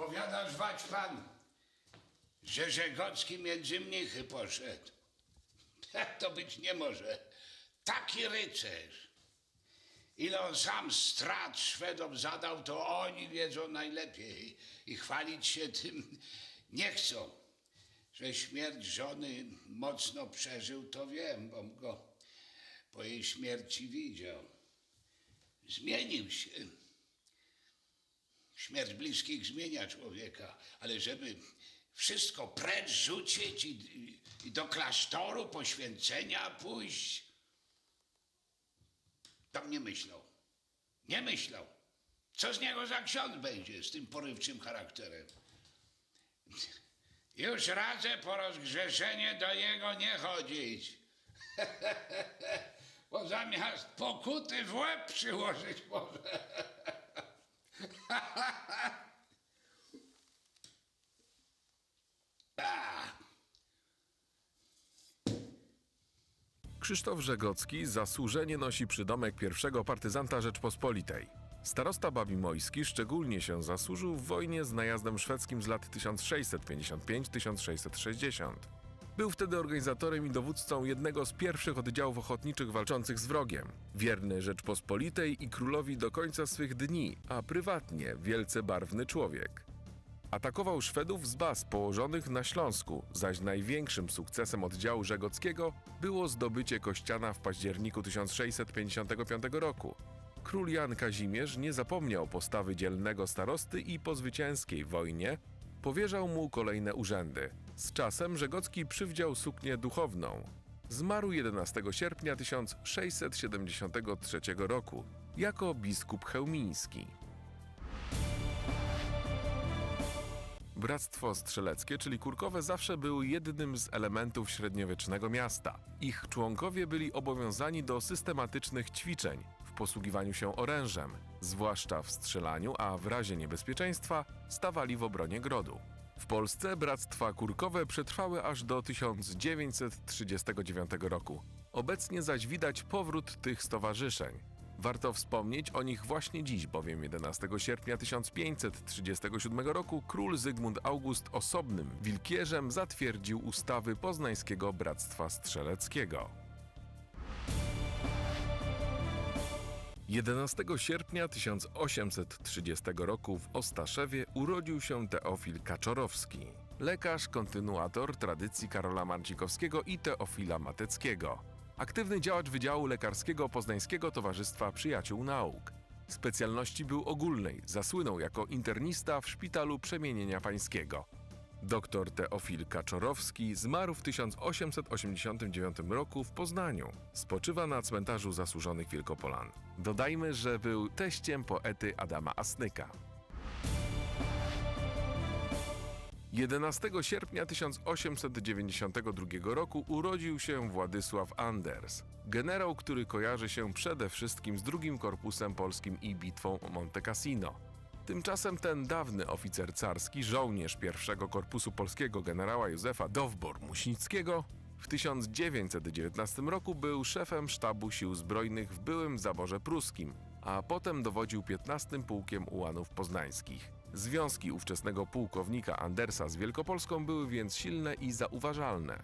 powiadasz wać pan, że Żegocki między mnichy poszedł. Tak to być nie może. Taki rycerz. Ile on sam strat Szwedom zadał, to oni wiedzą najlepiej i chwalić się tym nie chcą. Że śmierć żony mocno przeżył, to wiem, bom go po jej śmierci widział. Zmienił się. Śmierć bliskich zmienia człowieka, ale żeby wszystko precz rzucić i, i, do klasztoru poświęcenia pójść, tam nie myślał. Nie myślał. Co z niego za ksiądz będzie z tym porywczym charakterem? Już radzę po rozgrzeszenie do jego nie chodzić. Bo zamiast pokuty w łeb przyłożyć może. Krzysztof Żegocki zasłużenie nosi przydomek pierwszego partyzanta Rzeczpospolitej. Starosta Babimojski szczególnie się zasłużył w wojnie z najazdem szwedzkim z lat 1655-1660. Był wtedy organizatorem i dowódcą jednego z pierwszych oddziałów ochotniczych walczących z wrogiem. Wierny Rzeczpospolitej i królowi do końca swych dni, a prywatnie wielce barwny człowiek. Atakował Szwedów z baz położonych na Śląsku, zaś największym sukcesem oddziału żegockiego było zdobycie Kościana w październiku 1655 roku. Król Jan Kazimierz nie zapomniał postawy dzielnego starosty i po zwycięskiej wojnie powierzał mu kolejne urzędy. Z czasem Żegocki przywdział suknię duchowną. Zmarł 11 sierpnia 1673 roku jako biskup chełmiński. Bractwo Strzeleckie, czyli Kurkowe, zawsze był jednym z elementów średniowiecznego miasta. Ich członkowie byli obowiązani do systematycznych ćwiczeń posługiwaniu się orężem, zwłaszcza w strzelaniu, a w razie niebezpieczeństwa stawali w obronie grodu. W Polsce bractwa kurkowe przetrwały aż do 1939 roku. Obecnie zaś widać powrót tych stowarzyszeń. Warto wspomnieć o nich właśnie dziś, bowiem 11 sierpnia 1537 roku król Zygmunt August osobnym wilkierzem zatwierdził ustawy Poznańskiego Bractwa Strzeleckiego. 11 sierpnia 1830 roku w Ostaszewie urodził się Teofil Kaczorowski, lekarz, kontynuator tradycji Karola Marcikowskiego i Teofila Mateckiego. Aktywny działacz Wydziału Lekarskiego Poznańskiego Towarzystwa Przyjaciół Nauk. Specjalności był ogólnej, zasłynął jako internista w Szpitalu Przemienienia Pańskiego. Doktor Teofil Kaczorowski zmarł w 1889 roku w Poznaniu. Spoczywa na cmentarzu zasłużonych Wielkopolan. Dodajmy, że był teściem poety Adama Asnyka. 11 sierpnia 1892 roku urodził się Władysław Anders, generał, który kojarzy się przede wszystkim z drugim korpusem polskim i bitwą o Monte Cassino. Tymczasem ten dawny oficer carski, żołnierz pierwszego korpusu polskiego generała Józefa Dowbor-Muśnickiego, w 1919 roku był szefem sztabu sił zbrojnych w byłym zaborze pruskim, a potem dowodził 15 Pułkiem Ułanów Poznańskich. Związki ówczesnego pułkownika Andersa z Wielkopolską były więc silne i zauważalne.